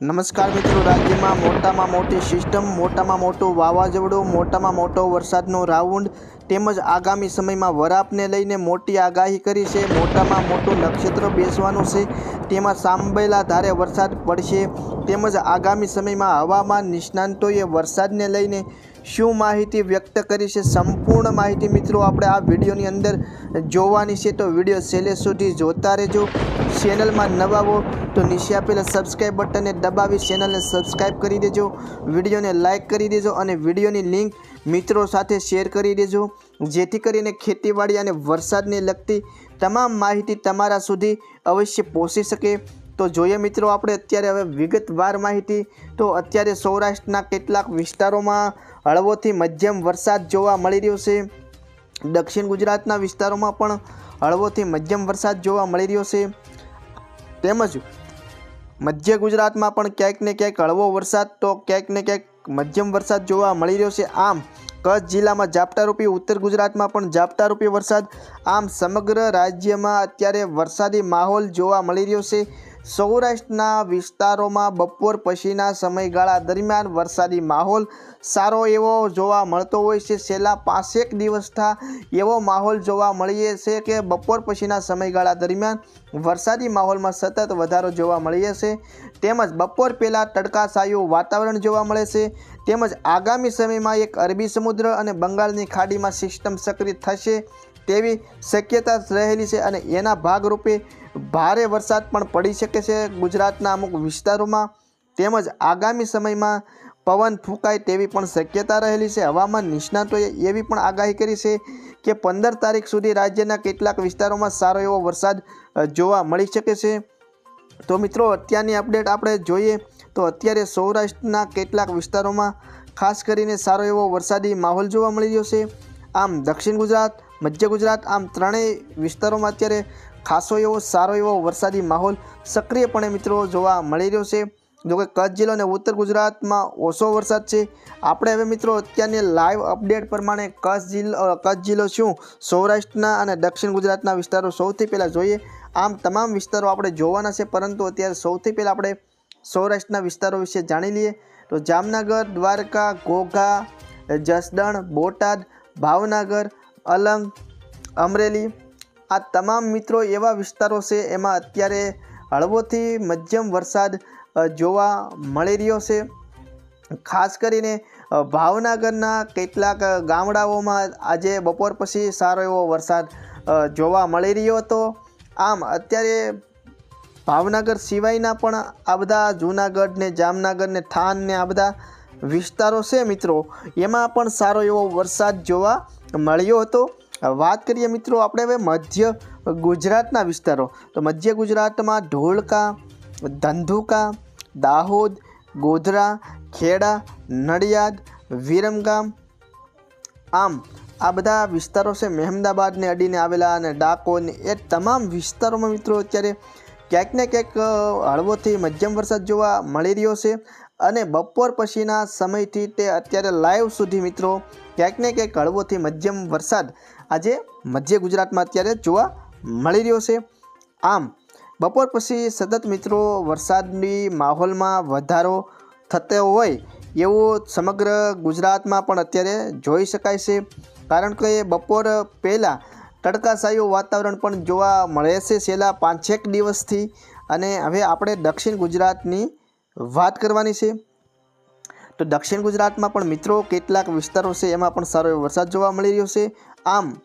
નમસ્કાર મિત્રો, રાજ્યમાં મોટામાં મોટી સિસ્ટમ, મોટામાં મોટું વાવાઝોડું, મોટામાં મોટો વરસાદનો રાઉન્ડ તેમજ આગામી સમયમાં વરાપને લઈને મોટી આગાહી કરી છે. મોટામાં મોટું નક્ષત્ર બેસવાનું છે. તેમાં સાંભળેલા ધારે વરસાદ પડશે. તેમજ આગામી સમયમાં હવામાન નિષ્ણાંતોએ વરસાદને લઈને શું માહિતી વ્યક્ત કરી છે સંપૂર્ણ માહિતી મિત્રો આપણે આ વિડીયોની અંદર જોવાની છે. તો વીડિયો છેલ્લે સુધી જોતા રહેજો. ચેનલમાં નવા હો તો નીચે આપેલા સબસ્ક્રાઇબ બટનને દબાવી ચેનલને સબસ્ક્રાઇબ કરી દેજો, વિડીયોને લાઇક કરી દેજો અને વિડીયોની લિંક મિત્રો સાથે શેર કરી દેજો. જેથી કરીને ખેતીવાડી અને વરસાદને લગતી તમામ માહિતી તમારા સુધી અવશ્ય પહોંચી શકે. તો જોઈએ મિત્રો આપણે અત્યારે હવે વિગતવાર માહિતી. તો અત્યારે સૌરાષ્ટ્રના કેટલાક વિસ્તારોમાં હળવોથી મધ્યમ વરસાદ જોવા મળી રહ્યો છે. દક્ષિણ ગુજરાતના વિસ્તારોમાં પણ હળવોથી મધ્યમ વરસાદ જોવા મળી રહ્યો છે. તેમજ મધ્ય ગુજરાતમાં પણ ક્યાંક ને ક્યાંક હળવો વરસાદ તો ક્યાંક ને ક્યાંક મધ્યમ વરસાદ જોવા મળી રહ્યો છે. આમ કચ્છ જિલ્લામાં ઝાપટારૂપી, ઉત્તર ગુજરાતમાં પણ ઝાપટારૂપી વરસાદ. આમ સમગ્ર રાજ્યમાં અત્યારે વરસાદી માહોલ જોવા મળી રહ્યો છે. સૌરાષ્ટ્રના વિસ્તારોમાં બપોર પછીના સમયગાળા દરમિયાન વરસાદી માહોલ સારો એવો જોવા મળતો હોય છે. છેલ્લા પાંચેક દિવસથી એવો માહોલ જોવા મળીએ છે કે બપોર પછીના સમયગાળા દરમિયાન વરસાદી માહોલમાં સતત વધારો જોવા મળીએ છે. તેમજ બપોર પહેલાં તડકાછાયું વાતાવરણ જોવા મળે છે. તેમજ આગામી સમયમાં એક અરબી સમુદ્ર અને બંગાળની ખાડીમાં સિસ્ટમ સક્રિય થશે. તેવી શક્યતા રહેલી છે અને એના ભાગરૂપે ભારે વરસાદ પણ પડી શકે છે ગુજરાતના અમુક વિસ્તારોમાં તેમજ આગામી સમયમાં પવન ફૂંકાય તેવી પણ શક્યતા રહેલી છે. હવામાન નિષ્ણાતોએ એવી પણ આગાહી કરી છે કે પંદર તારીખ સુધી રાજ્યના કેટલાક વિસ્તારોમાં સારો એવો વરસાદ જોવા મળી શકે છે. તો મિત્રો, અત્યારની અપડેટ આપણે જોઈએ તો અત્યારે સૌરાષ્ટ્રના કેટલાક વિસ્તારોમાં ખાસ કરીને સારો એવો વરસાદી માહોલ જોવા મળી રહ્યો છે. આમ દક્ષિણ ગુજરાત મધ્ય ગુજરાત આમ ત્રણેય વિસ્તારોમાં અત્યારે ખાસો એવો, સારો એવો વરસાદી માહોલ સક્રિયપણે મિત્રો જોવા મળી રહ્યો છે. જોકે કચ્છ જિલ્લો અને ઉત્તર ગુજરાતમાં ઓછો વરસાદ છે. આપણે હવે મિત્રો અત્યારની લાઈવ અપડેટ પ્રમાણે કચ્છ જિલ્લો કચ્છ જિલ્લો શું? સૌરાષ્ટ્રના અને દક્ષિણ ગુજરાતના વિસ્તારો સૌથી પહેલાં જોઈએ. આમ તમામ વિસ્તારો આપણે જોવાના છે, પરંતુ અત્યારે સૌથી પહેલાં આપણે સૌરાષ્ટ્રના વિસ્તારો વિશે જાણી લઈએ. તો જામનગર, દ્વારકા ઘોઘા જસદણ, બોટાદ, ભાવનગર અલંગ, અમરેલી આ તમામ મિત્રો એવા વિસ્તારો છે એમાં અત્યારે હળવોથી મધ્યમ વરસાદ જોવા મળી રહ્યો છે. ખાસ કરીને ભાવનગરના કેટલાક ગામડાઓમાં આજે બપોર પછી સારો એવો વરસાદ જોવા મળી રહ્યો હતો. આમ, અત્યારે ભાવનગર સિવાયના પણ આ બધા જૂનાગઢ ને જામનગર ને થાન ને આ બધા વિસ્તારો છે મિત્રો. એમાં પણ સારો એવો વરસાદ જોવા મળ્યો હતો. વાત કરીએ મિત્રો આપણે હવે મધ્ય ગુજરાતના વિસ્તારો. તો મધ્ય ગુજરાતમાં ઢોલકા, ધંધુકા, દાહોદ, ગોધરા, ખેડા, નડિયાદ, વિરમગામ આમ આ બધા વિસ્તારો છે મહેમદાબાદને અડીને આવેલા અને ડાકોને એ તમામ વિસ્તારોમાં મિત્રો અત્યારે ક્યાંક ને ક્યાંક હળવોથી મધ્યમ વરસાદ જોવા મળી રહ્યો છે. અને બપોર પછીના સમયથી તે અત્યારે લાઈવ સુધી મિત્રો ક્યાંક ને ક્યાંક હળવોથી મધ્યમ વરસાદ આજે મધ્ય ગુજરાતમાં અત્યારે જોવા મળી રહ્યો છે. આમ, બપોર પછી સતત મિત્રો વરસાદની માહોલમાં વધારો થતો હોય એવું સમગ્ર ગુજરાતમાં પણ અત્યારે જોઈ શકાય છે. કારણ કે બપોર પહેલાં તડકાશાયું વાતાવરણ પણ જોવા મળે છે. છેલ્લા પાંચેક દિવસથી અને હવે આપણે દક્ષિણ ગુજરાતની વાત કરવાની છે. તો દક્ષિણ ગુજરાતમાં પણ મિત્રો કેટલાક વિસ્તારો છે, એમાં પણ સારો એવો વરસાદ જોવા મળી રહ્યો છે. આમ